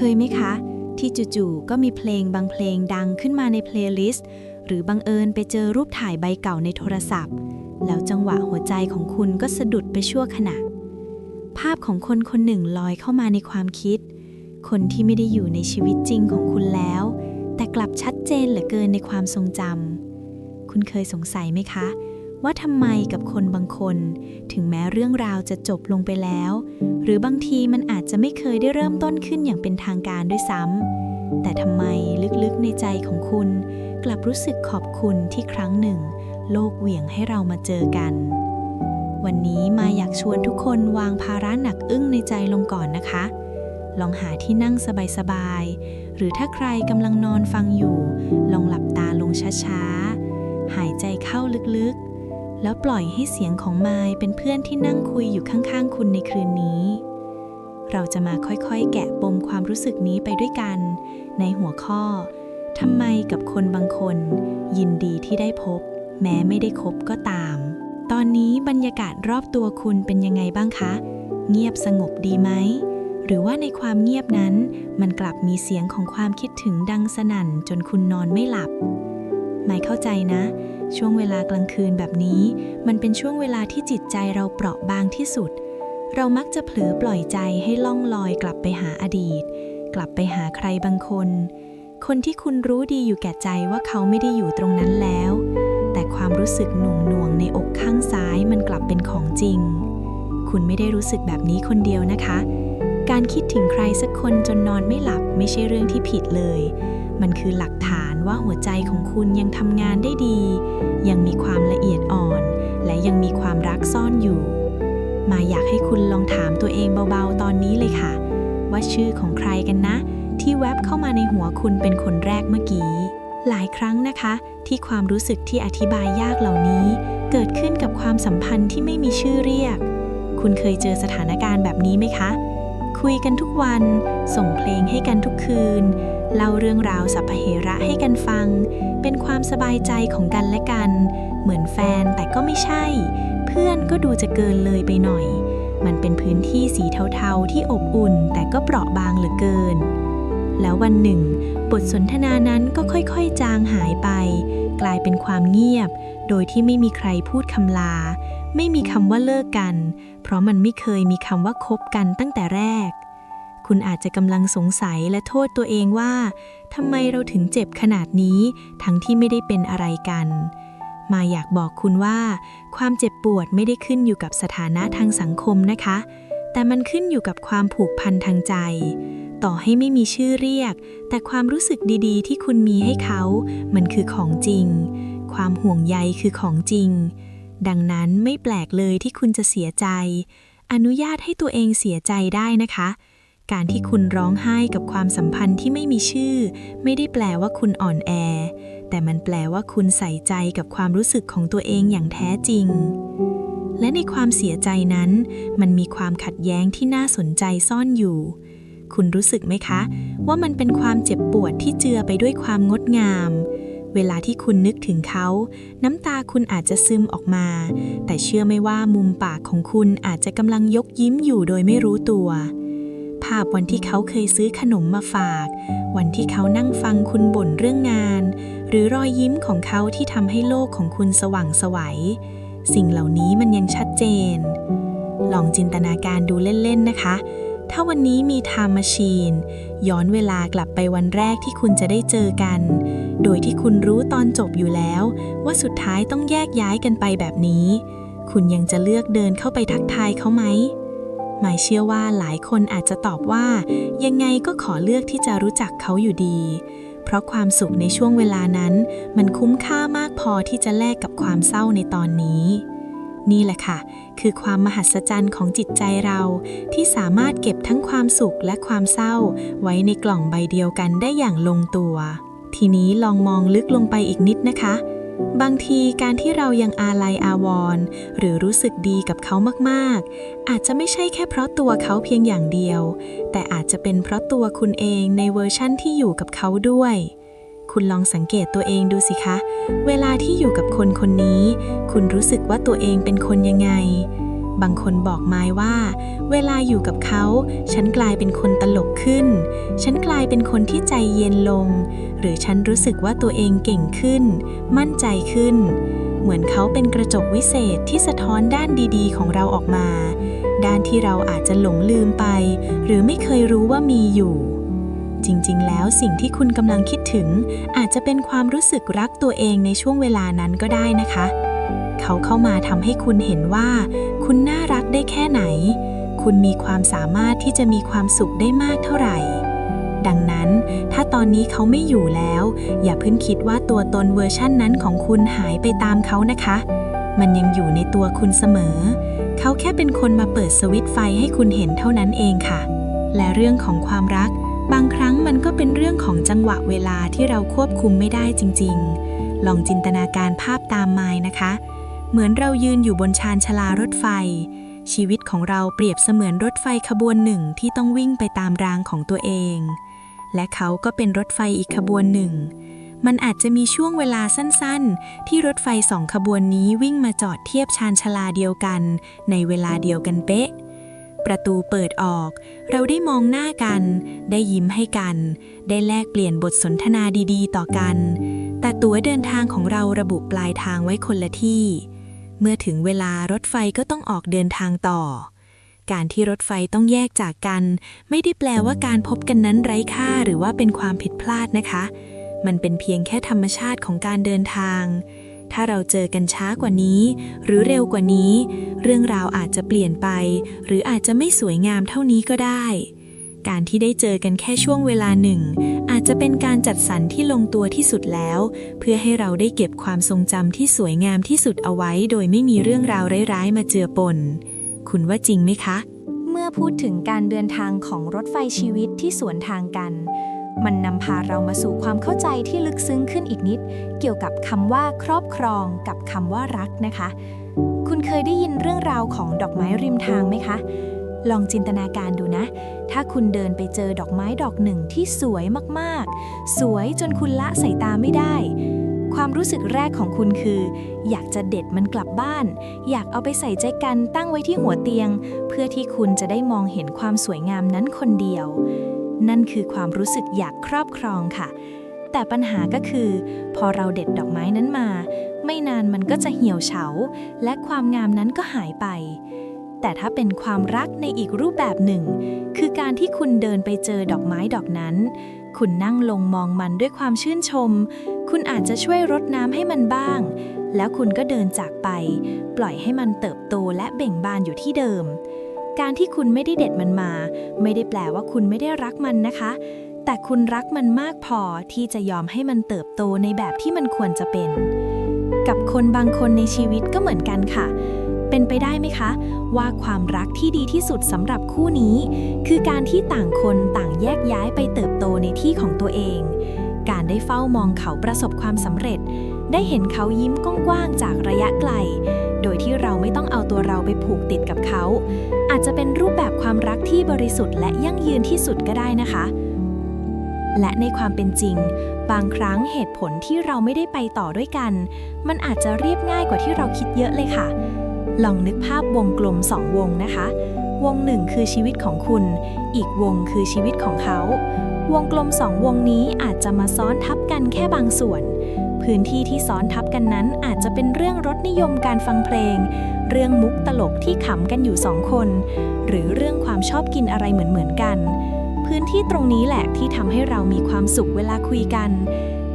คยไหมคะ ที่จู่ๆก็มีเพลงบางเพลงดังขึ้นมาในเพลย์ลิสต์หรือบังเอิญไปเจอรูปถ่ายใบเก่าในโทรศัพท์ แล้วจังหวะหัวใจของคุณก็สะดุดไปชั่วขณะ ภาพของคนคนหนึ่งลอยเข้ามาในความคิด คนที่ไม่ได้อยู่ในชีวิตจริงของคุณแล้ว แต่กลับชัดเจนเหลือเกินในความทรงจำคุณเคยสงสัยไหมคะ ว่าทำไมกับคนบางคน ถึงแม้เรื่องราวจะจบลงไปแล้ว หรือบางทีมันอาจจะไม่เคยได้เริ่มต้นขึ้นอย่างเป็นทางการด้วยซ้ำแต่ทำไมลึกๆในใจของคุณ กลับรู้สึกขอบคุณที่ครั้งหนึ่ง โลกเหวี่ยงให้เรามาเจอกัน วันนี้มาอยากชวนทุกคนวางภาระหนักอึ้งในใจลงก่อนนะคะ ลองหาที่นั่งสบายๆหรือถ้าใครกำลังนอนฟังอยู่ ลองหลับตาลงช้าๆหายใจเข้าลึกๆ แล้วปล่อยให้เสียงของไมายเป็นเพื่อนที่นั่งคุยอยู่ข้างๆ คุณในคืนนี้ เราจะมาค่อยๆ แกะปมความรู้สึกนี้ไปด้วยกัน ในหัวข้อทำไมกับคนบางคน ยินดีที่ได้พบ แม้ไม่ได้คบก็ตาม ตอนนี้บรรยากาศรอบตัวคุณเป็นยังไงบ้างคะ เงียบสงบดีไหม หรือว่าในความเงียบนั้น มันกลับมีเสียงของความคิดถึงดังสนั่นจนคุณนอนไม่หลับ หมายเข้าใจนะ ช่วงเวลากลางคืนแบบนี้ มันเป็นช่วงเวลาที่จิตใจเราเปราะบางที่สุด เรามักจะเผลอปล่อยใจให้ล่องลอยกลับไปหาอดีต กลับไปหาใครบางคน คนที่คุณรู้ดีอยู่แก่ใจว่าเขาไม่ได้อยู่ตรงนั้นแล้ว แต่ความรู้สึกหน่วงหน่วงในอกข้างซ้ายมันกลับเป็นของจริง คุณไม่ได้รู้สึกแบบนี้คนเดียวนะคะ การคิดถึงใครสักคนจนนอนไม่หลับไม่ใช่เรื่องที่ผิดเลย มันคือหลักฐานว่าหัวใจของคุณยังทำงานได้ดี ยังมีความละเอียดอ่อน และยังมีความรักซ่อนอยู่ มาอยากให้คุณลองถามตัวเองเบาๆ ตอนนี้เลยค่ะ ว่าชื่อของใครกันนะ ที่แวบเข้ามาในหัวคุณเป็นคนแรกเมื่อกี้ หลายครั้งนะคะ ที่ความรู้สึกที่อธิบายยากเหล่านี้ เกิดขึ้นกับความสัมพันธ์ที่ไม่มีชื่อเรียก คุณเคยเจอสถานการณ์แบบนี้ไหมคะ คุยกันทุกวัน ส่งเพลงให้กันทุกคืน เล่าเรื่องราวสัพเพเหระให้กันฟัง เป็นความสบายใจของกันและกัน เหมือนแฟนแต่ก็ไม่ใช่ เพื่อนก็ดูจะเกินเลยไปหน่อย มันเป็นพื้นที่สีเทาๆ ที่อบอุ่นแต่ก็เปราะบางเหลือเกิน แล้ววันหนึ่ง บทสนทนานั้นก็ค่อยๆ จางหายไป กลายเป็นความเงียบ โดยที่ไม่มีใครพูดคำลา ไม่มีคำว่าเลิกกัน เพราะมันไม่เคยมีคำว่าคบกันตั้งแต่แรก คุณอาจจะกำลังสงสัยและโทษตัวเองว่าทำไมเราถึงเจ็บขนาดนี้ ทั้งที่ไม่ได้เป็นอะไรกัน มาอยากบอกคุณว่า ความเจ็บปวดไม่ได้ขึ้นอยู่กับสถานะทางสังคมนะคะ แต่มันขึ้นอยู่กับความผูกพันทางใจ ต่อให้ไม่มีชื่อเรียก แต่ความรู้สึกดีๆ ที่คุณมีให้เขา มันคือของจริง ความห่วงใยคือของจริง ดังนั้นไม่แปลกเลยที่คุณจะเสียใจ อนุญาตให้ตัวเองเสียใจได้นะคะ การที่คุณร้องไห้กับความสัมพันธ์ที่ไม่มีชื่อ ไม่ได้แปลว่าคุณอ่อนแอ แต่มันแปลว่าคุณใส่ใจกับความรู้สึกของตัวเองอย่างแท้จริง และในความเสียใจนั้น มันมีความขัดแย้งที่น่าสนใจซ่อนอยู่ คุณรู้สึกไหมคะ ว่ามันเป็นความเจ็บปวดที่เจือไปด้วยความงดงาม เวลาที่คุณนึกถึงเขา น้ำตาคุณอาจจะซึมออกมา แต่เชื่อไม่ว่ามุมปากของคุณอาจจะกำลังยกยิ้มอยู่โดยไม่รู้ตัวาพวันที่เขาเคยซื้อขนมมาฝาก วันที่เขานั่งฟังคุณบ่นเรื่องงาน หรือรอยยิ้มของเขาที่ทำให้โลกของคุณสว่างไสวัย สิ่งเหล่านี้มันยังชัดเจน ลองจินตนาการดูเล่น ๆ นะคะ ถ้าวันนี้มี Time Machine ย้อนเวลากลับไปวันแรกที่คุณจะได้เจอกัน โดยที่คุณรู้ตอนจบอยู่แล้ว ว่าสุดท้ายต้องแยกย้ายกันไปแบบนี้ คุณยังจะเลือกเดินเข้าไปทักทายเขาไหม หมายเชื่อว่าหลายคนอาจจะตอบว่า ยังไงก็ขอเลือกที่จะรู้จักเขาอยู่ดี เพราะความสุขในช่วงเวลานั้น มันคุ้มค่ามากพอที่จะแลกกับความเศร้าในตอนนี้ นี่แหละค่ะ คือความมหัศจรรย์ของจิตใจเรา ที่สามารถเก็บทั้งความสุขและความเศร้า ไว้ในกล่องใบเดียวกันได้อย่างลงตัว ทีนี้ลองมองลึกลงไปอีกนิดนะคะ บางทีการที่เรายังอาลัยอาวรณ์หรือรู้สึกดีกับเขามากๆ อาจจะไม่ใช่แค่เพราะตัวเขาเพียงอย่างเดียว แต่อาจจะเป็นเพราะตัวคุณเองในเวอร์ชั่นที่อยู่กับเขาด้วย คุณลองสังเกตตัวเองดูสิคะ เวลาที่อยู่กับคนคนนี้ คุณรู้สึกว่าตัวเองเป็นคนยังไง บางคนบอกไม้ว่า เวลาอยู่กับเขา ฉันกลายเป็นคนตลกขึ้น ฉันกลายเป็นคนที่ใจเย็นลง หรือฉันรู้สึกว่าตัวเองเก่งขึ้น มั่นใจขึ้น เหมือนเขาเป็นกระจกวิเศษที่สะท้อนด้านดีๆ ของเราออกมา ด้านที่เราอาจจะหลงลืมไป หรือไม่เคยรู้ว่ามีอยู่ จริงๆ แล้วสิ่งที่คุณกำลังคิดถึง อาจจะเป็นความรู้สึกรักตัวเองในช่วงเวลานั้นก็ได้นะคะ เขาเข้ามาทำให้คุณเห็นว่า คุณน่ารักได้แค่ไหน คุณมีความสามารถที่จะมีความสุขได้มากเท่าไหร่ ดังนั้น ถ้าตอนนี้เขาไม่อยู่แล้ว อย่าเพิ่งคิดว่าตัวตนเวอร์ชั่นนั้นของคุณหายไปตามเขานะคะ มันยังอยู่ในตัวคุณเสมอ เขาแค่เป็นคนมาเปิดสวิตไฟให้คุณเห็นเท่านั้นเองค่ะ และเรื่องของความรัก บางครั้งมันก็เป็นเรื่องของจังหวะเวลาที่เราควบคุมไม่ได้จริง ๆลองจินตนาการภาพตามมายนะคะ เหมือนเรายืนอยู่บนชานชลารถไฟ ชีวิตของเราเปรียบเสมือนรถไฟขบวนหนึ่งที่ต้องวิ่งไปตามรางของตัวเอง และเขาก็เป็นรถไฟอีกขบวนหนึ่ง มันอาจจะมีช่วงเวลาสั้นๆ ที่รถไฟสองขบวนนี้วิ่งมาจอดเทียบชานชลาเดียวกัน ในเวลาเดียวกันเป๊ะ ประตูเปิดออก เราได้มองหน้ากัน ได้ยิ้มให้กัน ได้แลกเปลี่ยนบทสนทนาดีๆ ต่อกัน แต่ตั๋วเดินทางของเราระบุปลายทางไว้คนละที่ เมื่อถึงเวลารถไฟก็ต้องออกเดินทางต่อ การที่รถไฟต้องแยกจากกัน ไม่ได้แปลว่าการพบกันนั้นไร้ค่าหรือว่าเป็นความผิดพลาดนะคะ มันเป็นเพียงแค่ธรรมชาติของการเดินทาง ถ้าเราเจอกันช้ากว่านี้ หรือเร็วกว่านี้ เรื่องราวอาจจะเปลี่ยนไป หรืออาจจะไม่สวยงามเท่านี้ก็ได้ การที่ได้เจอกันแค่ช่วงเวลาหนึ่ง อาจจะเป็นการจัดสรรที่ลงตัวที่สุดแล้ว เพื่อให้เราได้เก็บความทรงจำที่สวยงามที่สุดเอาไว้ โดยไม่มีเรื่องราวร้ายๆ มาเจือปน คุณว่าจริงไหมคะ เมื่อพูดถึงการเดินทางของรถไฟชีวิตที่สวนทางกัน มันนำพาเรามาสู่ความเข้าใจที่ลึกซึ้งขึ้นอีกนิด เกี่ยวกับคำว่าครอบครองกับคำว่ารักนะคะ คุณเคยได้ยินเรื่องราวของดอกไม้ริมทางไหมคะ ลองจินตนาการดูนะ ถ้าคุณเดินไปเจอดอกไม้ดอกหนึ่งที่สวยมากๆ สวยจนคุณละสายตาไม่ได้ ความรู้สึกแรกของคุณคือ อยากจะเด็ดมันกลับบ้าน อยากเอาไปใส่ใจกันตั้งไว้ที่หัวเตียง เพื่อที่คุณจะได้มองเห็นความสวยงามนั้นคนเดียว นั่นคือความรู้สึกอยากครอบครองค่ะ แต่ปัญหาก็คือ พอเราเด็ดดอกไม้นั้นมา ไม่นานมันก็จะเหี่ยวเฉา และความงามนั้นก็หายไป แต่ถ้าเป็นความรักในอีกรูปแบบหนึ่ง คือการที่คุณเดินไปเจอดอกไม้ดอกนั้น คุณนั่งลงมองมันด้วยความชื่นชม คุณอาจจะช่วยรดน้ำให้มันบ้าง แล้วคุณก็เดินจากไป ปล่อยให้มันเติบโตและเบ่งบานอยู่ที่เดิม การที่คุณไม่ได้เด็ดมันมา ไม่ได้แปลว่าคุณไม่ได้รักมันนะคะ แต่คุณรักมันมากพอที่จะยอมให้มันเติบโตในแบบที่มันควรจะเป็น กับคนบางคนในชีวิตก็เหมือนกันค่ะ เป็นไปได้ไหมคะ ว่าความรักที่ดีที่สุดสำหรับคู่นี้ คือการที่ต่างคนต่างแยกย้ายไปเติบโตในที่ของตัวเอง การได้เฝ้ามองเขาประสบความสำเร็จ ได้เห็นเขายิ้มกว้างๆจากระยะไกล โดยที่เราไม่ต้องเอาตัวเราไปผูกติดกับเขา อาจจะเป็นรูปแบบความรักที่บริสุทธิ์และยั่งยืนที่สุดก็ได้นะคะและในความเป็นจริง บางครั้งเหตุผลที่เราไม่ได้ไปต่อด้วยกัน มันอาจจะเรียบง่ายกว่าที่เราคิดเยอะเลยค่ะ ลองนึกภาพวงกลมสองวงนะคะ วงหนึ่งคือชีวิตของคุณ อีกวงคือชีวิตของเขา วงกลมสองวงนี้อาจจะมาซ้อนทับกันแค่บางส่วน พื้นที่ที่ซ้อนทับกันนั้นอาจจะเป็นเรื่องรสนิยมการฟังเพลง เรื่องมุกตลกที่ขำกันอยู่สองคน หรือเรื่องความชอบกินอะไรเหมือนๆกัน พื้นที่ตรงนี้แหละที่ทำให้เรามีความสุขเวลาคุยกัน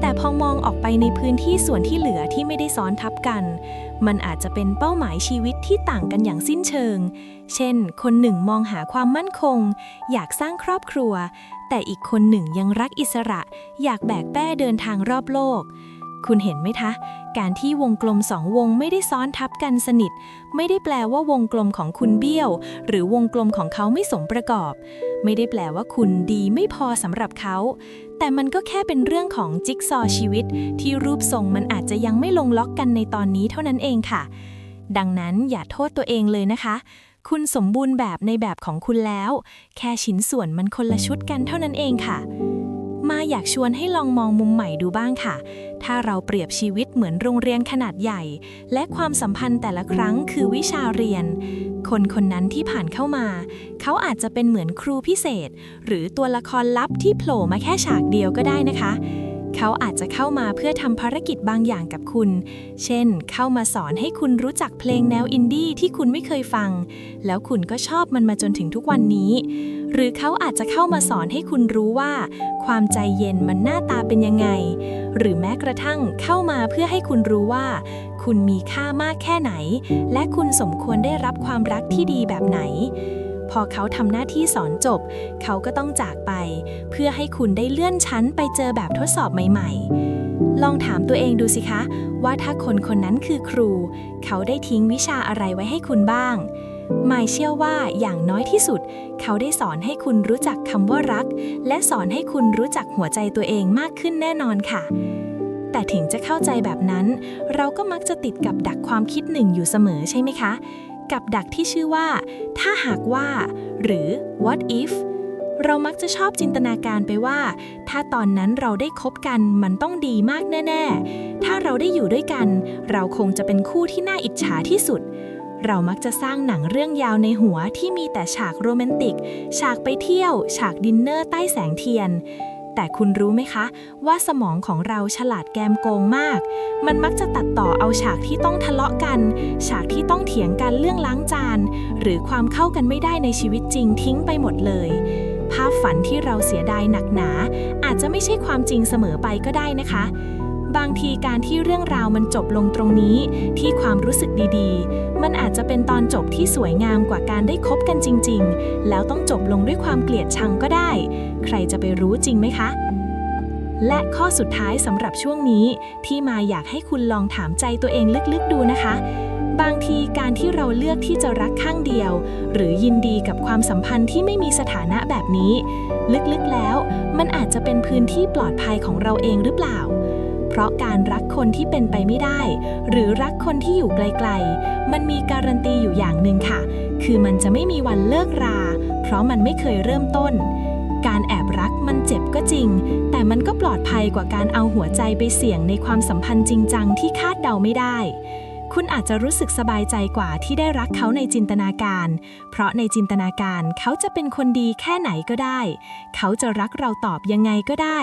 แต่พอมองออกไปในพื้นที่ส่วนที่เหลือที่ไม่ได้ซ้อนทับกัน มันอาจจะเป็นเป้าหมายชีวิตที่ต่างกันอย่างสิ้นเชิง เช่น คนหนึ่งมองหาความมั่นคง อยากสร้างครอบครัว แต่อีกคนหนึ่งยังรักอิสระ อยากแบกแป้เดินทางรอบโลก คุณเห็นไหมคะ การที่วงกลมสองวงไม่ได้ซ้อนทับกันสนิท ไม่ได้แปลว่าวงกลมของคุณเบี้ยว หรือวงกลมของเขาไม่สมประกอบ ไม่ได้แปลว่าคุณดีไม่พอสำหรับเขา แต่มันก็แค่เป็นเรื่องของจิ๊กซอว์ชีวิต ที่รูปทรงมันอาจจะยังไม่ลงล็อกกันในตอนนี้เท่านั้นเองค่ะ ดังนั้นอย่าโทษตัวเองเลยนะคะ คุณสมบูรณ์แบบในแบบของคุณแล้ว แค่ชิ้นส่วนมันคนละชุดกันเท่านั้นเองค่ะ มาอยากชวนให้ลองมองมุมใหม่ดูบ้างค่ะ ถ้าเราเปรียบชีวิตเหมือนโรงเรียนขนาดใหญ่ และความสัมพันธ์แต่ละครั้งคือวิชาเรียน คนคนนั้นที่ผ่านเข้ามา เขาอาจจะเป็นเหมือนครูพิเศษ หรือตัวละครลับที่โผล่มาแค่ฉากเดียวก็ได้นะคะเขาอาจจะเข้ามาเพื่อทำภารกิจบางอย่างกับคุณ เช่น เข้ามาสอนให้คุณรู้จักเพลงแนวอินดี้ที่คุณไม่เคยฟัง แล้วคุณก็ชอบมันมาจนถึงทุกวันนี้ หรือเขาอาจจะเข้ามาสอนให้คุณรู้ว่า ความใจเย็นมันหน้าตาเป็นยังไง หรือแม้กระทั่งเข้ามาเพื่อให้คุณรู้ว่า คุณมีค่ามากแค่ไหน และคุณสมควรได้รับความรักที่ดีแบบไหน พอเขาทำหน้าที่สอนจบ เขาก็ต้องจากไป เพื่อให้คุณได้เลื่อนชั้นไปเจอแบบทดสอบใหม่ ๆ ลองถามตัวเองดูสิคะ ว่าถ้าคนคนนั้นคือครู เขาได้ทิ้งวิชาอะไรไว้ให้คุณบ้าง หมายเชื่อว่าอย่างน้อยที่สุด เขาได้สอนให้คุณรู้จักคำว่ารัก และสอนให้คุณรู้จักหัวใจตัวเองมากขึ้นแน่นอนค่ะ แต่ถึงจะเข้าใจแบบนั้น เราก็มักจะติดกับดักความคิดหนึ่งอยู่เสมอใช่ไหมคะ กับดักที่ชื่อว่า ถ้าหากว่า หรือ what if เรามักจะชอบจินตนาการไปว่า ถ้าตอนนั้นเราได้คบกันมันต้องดีมากแน่ ๆ ถ้าเราได้อยู่ด้วยกัน เราคงจะเป็นคู่ที่น่าอิจฉาที่สุด เรามักจะสร้างหนังเรื่องยาวในหัวที่มีแต่ฉากโรแมนติก ฉากไปเที่ยว ฉากดินเนอร์ใต้แสงเทียน แต่คุณรู้ไหมคะ ว่าสมองของเราฉลาดแกมโกงมาก มันมักจะตัดต่อเอาฉากที่ต้องทะเลาะกัน ฉากที่ต้องเถียงกันเรื่องล้างจาน หรือความเข้ากันไม่ได้ในชีวิตจริงทิ้งไปหมดเลย ภาพฝันที่เราเสียดายหนักหนา อาจจะไม่ใช่ความจริงเสมอไปก็ได้นะคะ บางทีการที่เรื่องราวมันจบลงตรงนี้ ที่ความรู้สึกดีๆ มันอาจจะเป็นตอนจบที่สวยงามกว่าการได้คบกันจริง ๆ แล้วต้องจบลงด้วยความเกลียดชังก็ได้ ใครจะไปรู้จริงไหมคะ และข้อสุดท้ายสำหรับช่วงนี้ที่มาอยากให้คุณลองถามใจตัวเองลึกๆดูนะคะบางทีการที่เราเลือกที่จะรักข้างเดียว หรือยินดีกับความสัมพันธ์ที่ไม่มีสถานะแบบนี้ ลึกๆแล้ว มันอาจจะเป็นพื้นที่ปลอดภัยของเราเองหรือเปล่า เพราะการรักคนที่เป็นไปไม่ได้ หรือรักคนที่อยู่ไกลๆ มันมีการันตีอยู่อย่างหนึ่งค่ะ คือมันจะไม่มีวันเลิกรา เพราะมันไม่เคยเริ่มต้น การแอบรักมันเจ็บก็จริง แต่มันก็ปลอดภัยกว่าการเอาหัวใจไปเสี่ยงในความสัมพันธ์จริงจังที่คาดเดาไม่ได้ คุณอาจจะรู้สึกสบายใจกว่าที่ได้รักเขาในจินตนาการ เพราะในจินตนาการเขาจะเป็นคนดีแค่ไหนก็ได้ เขาจะรักเราตอบยังไงก็ได้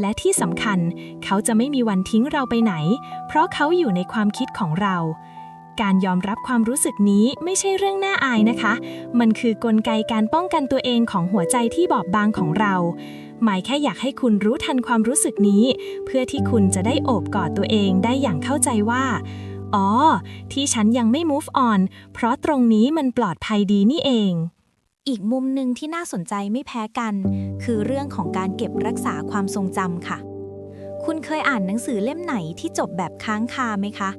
และที่สำคัญ เขาจะไม่มีวันทิ้งเราไปไหน เพราะเขาอยู่ในความคิดของเรา การยอมรับความรู้สึกนี้ไม่ใช่เรื่องน่าอายนะคะ มันคือกลไกการป้องกันตัวเองของหัวใจที่บอบบางของเราหมายแค่อยากให้คุณรู้ทันความรู้สึกนี้ เพื่อที่คุณจะได้โอบกอดตัวเองได้อย่างเข้าใจว่า อ๋อ ที่ฉันยังไม่ move on เพราะตรงนี้มันปลอดภัยดีนี่เอง อีกมุมหนึ่งที่น่าสนใจไม่แพ้กัน คือเรื่องของการเก็บรักษาความทรงจำค่ะ คุณเคยอ่านหนังสือเล่มไหนที่จบแบบค้างคาไหมคะ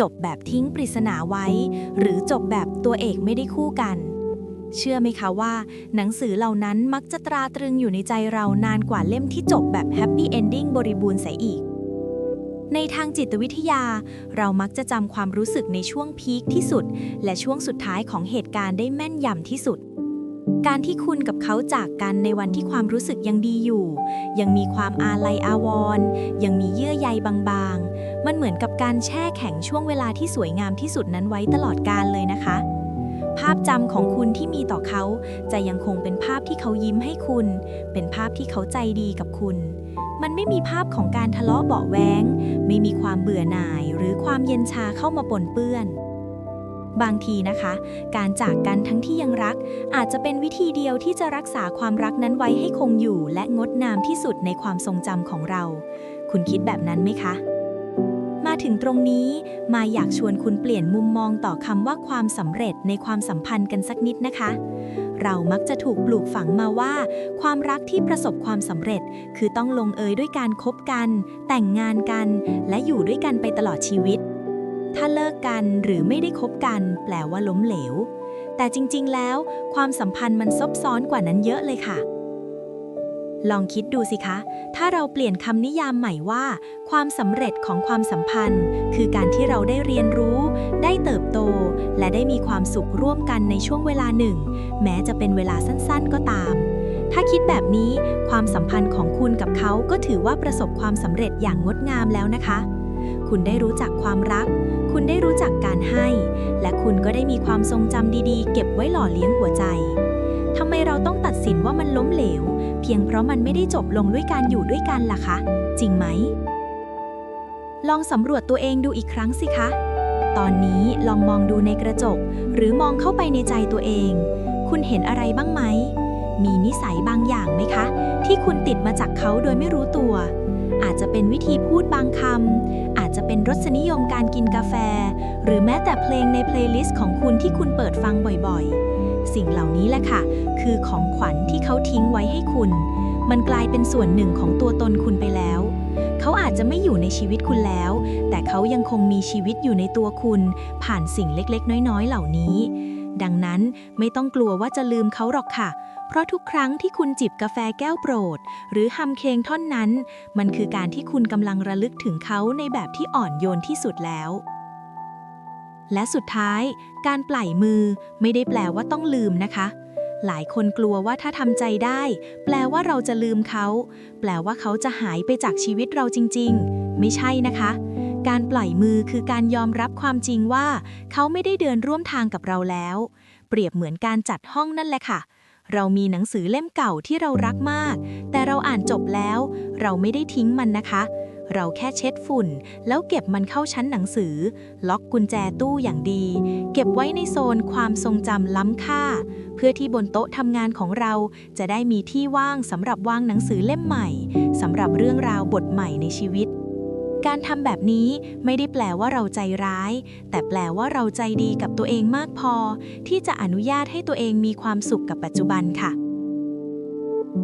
จบแบบทิ้งปริศนาไว้ หรือจบแบบตัวเอกไม่ได้คู่กัน เชื่อไหมคะว่า หนังสือเหล่านั้นมักจะตราตรึงอยู่ในใจเรานานกว่าเล่มที่จบแบบแฮปปี้เอนดิ้งบริบูรณ์เสียอีก ในทางจิตวิทยา เรามักจะจำความรู้สึกในช่วงพีคที่สุด และช่วงสุดท้ายของเหตุการณ์ได้แม่นยำที่สุด การที่คุณกับเขาจากกันในวันที่ความรู้สึกยังดีอยู่ ยังมีความอาลัยอาวรณ์ยังมีเยื่อใยบางๆ มันเหมือนกับการแช่แข็งช่วงเวลาที่สวยงามที่สุดนั้นไว้ตลอดกาลเลยนะคะภาพจำของคุณที่มีต่อเขา จะยังคงเป็นภาพที่เขายิ้มให้คุณ เป็นภาพที่เขาใจดีกับคุณ มันไม่มีภาพของการทะเลาะเบาะแว้งไม่มีความเบื่อหน่ายหรือความเย็นชาเข้ามาปนเปื้อน บางทีนะคะ การจากกันทั้งที่ยังรัก อาจจะเป็นวิธีเดียวที่จะรักษาความรักนั้นไว้ให้คงอยู่ และงดงามที่สุดในความทรงจำของเรา คุณคิดแบบนั้นไหมคะ มาถึงตรงนี้มาอยากชวนคุณเปลี่ยนมุมมองต่อคำว่าความสำเร็จในความสัมพันธ์กันสักนิดนะคะ เรามักจะถูกปลูกฝังมาว่า ความรักที่ประสบความสำเร็จ คือต้องลงเอยด้วยการคบกัน แต่งงานกัน และอยู่ด้วยกันไปตลอดชีวิต ถ้าเลิกกันหรือไม่ได้คบกัน แปลว่าล้มเหลว แต่จริงๆ แล้ว ความสัมพันธ์มันซับซ้อนกว่านั้นเยอะเลยค่ะ ลองคิดดูสิคะ ถ้าเราเปลี่ยนคำนิยามใหม่ว่า ความสำเร็จของความสัมพันธ์ คือการที่เราได้เรียนรู้ ได้เติบโต และได้มีความสุขร่วมกันในช่วงเวลาหนึ่ง แม้จะเป็นเวลาสั้นๆก็ตาม ถ้าคิดแบบนี้ความสัมพันธ์ของคุณกับเขาก็ถือว่าประสบความสำเร็จอย่างงดงามแล้วนะคะ คุณได้รู้จักความรัก คุณได้รู้จักการให้ และคุณก็ได้มีความทรงจำดีๆ เก็บไว้หล่อเลี้ยงหัวใจทำไมเราต้องตัดสินว่ามันล้มเหลว เพียงเพราะมันไม่ได้จบลงด้วยการอยู่ด้วยกันล่ะคะ จริงไหม ลองสำรวจตัวเองดูอีกครั้งสิคะ ตอนนี้ลองมองดูในกระจก หรือมองเข้าไปในใจตัวเอง คุณเห็นอะไรบ้างไหม มีนิสัยบางอย่างไหมคะ ที่คุณติดมาจากเขาโดยไม่รู้ตัว อาจจะเป็นวิธีพูดบางคำอาจจะเป็นรสนิยมการกินกาแฟ หรือแม้แต่เพลงในเพลย์ลิสต์ของคุณที่คุณเปิดฟังบ่อยๆ สิ่งเหล่านี้แหละค่ะ คือของขวัญที่เขาทิ้งไว้ให้คุณ มันกลายเป็นส่วนหนึ่งของตัวตนคุณไปแล้ว เขาอาจจะไม่อยู่ในชีวิตคุณแล้ว แต่เขายังคงมีชีวิตอยู่ในตัวคุณ ผ่านสิ่งเล็กๆ น้อยๆ เหล่านี้ ดังนั้นไม่ต้องกลัวว่าจะลืมเขาหรอกค่ะเพราะทุกครั้งที่คุณจิบกาแฟแก้วโปรด หรือฮัมเคงท่อนนั้น มันคือการที่คุณกำลังระลึกถึงเขาในแบบที่อ่อนโยนที่สุดแล้ว และสุดท้าย การปล่อยมือไม่ได้แปลว่าต้องลืมนะคะ หลายคนกลัวว่าถ้าทำใจได้ แปลว่าเราจะลืมเขา แปลว่าเขาจะหายไปจากชีวิตเราจริง ๆ ไม่ใช่นะคะ การปล่อยมือคือการยอมรับความจริงว่า เขาไม่ได้เดินร่วมทางกับเราแล้ว เปรียบเหมือนการจัดห้องนั่นแหละค่ะเรามีหนังสือเล่มเก่าที่เรารักมาก แต่เราอ่านจบแล้ว เราไม่ได้ทิ้งมันนะคะ เราแค่เช็ดฝุ่น แล้วเก็บมันเข้าชั้นหนังสือ ล็อกกุญแจตู้อย่างดี เก็บไว้ในโซนความทรงจำล้ำค่า เพื่อที่บนโต๊ะทำงานของเราจะได้มีที่ว่างสำหรับวางหนังสือเล่มใหม่สำหรับเรื่องราวบทใหม่ในชีวิตการทำแบบนี้ไม่ได้แปลว่าเราใจร้าย แต่แปลว่าเราใจดีกับตัวเองมากพอ ที่จะอนุญาตให้ตัวเองมีความสุขกับปัจจุบันค่ะ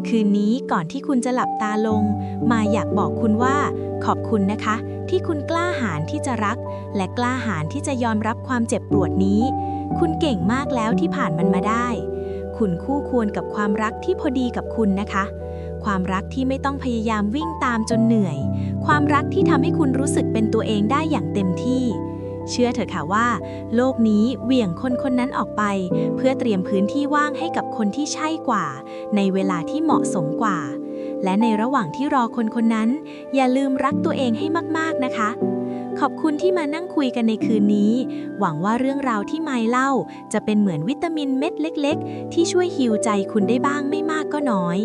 คืนนี้ก่อนที่คุณจะหลับตาลง มาอยากบอกคุณว่า ขอบคุณนะคะ ที่คุณกล้าหาญที่จะรัก และกล้าหาญที่จะยอมรับความเจ็บปวดนี้ คุณเก่งมากแล้วที่ผ่านมันมาได้ คุณคู่ควรกับความรักที่พอดีกับคุณนะคะ ความรักที่ไม่ต้องพยายามวิ่งตามจนเหนื่อย ความรักที่ทำให้คุณรู้สึกเป็นตัวเองได้อย่างเต็มที่ เชื่อเถอะค่ะว่า โลกนี้เหวี่ยงคนคนนั้นออกไป เพื่อเตรียมพื้นที่ว่างให้กับคนที่ใช่กว่า ในเวลาที่เหมาะสมกว่า และในระหว่างที่รอคนคนนั้น อย่าลืมรักตัวเองให้มาก ๆนะคะ ขอบคุณที่มานั่งคุยกันในคืนนี้ หวังว่าเรื่องราวที่ไมเล่า จะเป็นเหมือนวิตามินเม็ดเล็ก ๆ ที่ช่วยฮิวใจคุณได้บ้างไม่มากก็น้อย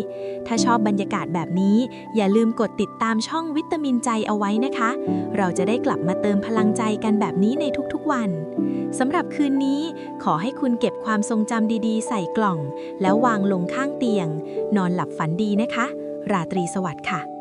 ถ้าชอบบรรยากาศแบบนี้ อย่าลืมกดติดตามช่องวิตามินใจเอาไว้นะคะ เราจะได้กลับมาเติมพลังใจกันแบบนี้ในทุกๆวันสำหรับคืนนี้ ขอให้คุณเก็บความทรงจำดีๆ ใส่กล่อง แล้ววางลงข้างเตียง นอนหลับฝันดีนะคะ ราตรีสวัสดิ์ค่ะ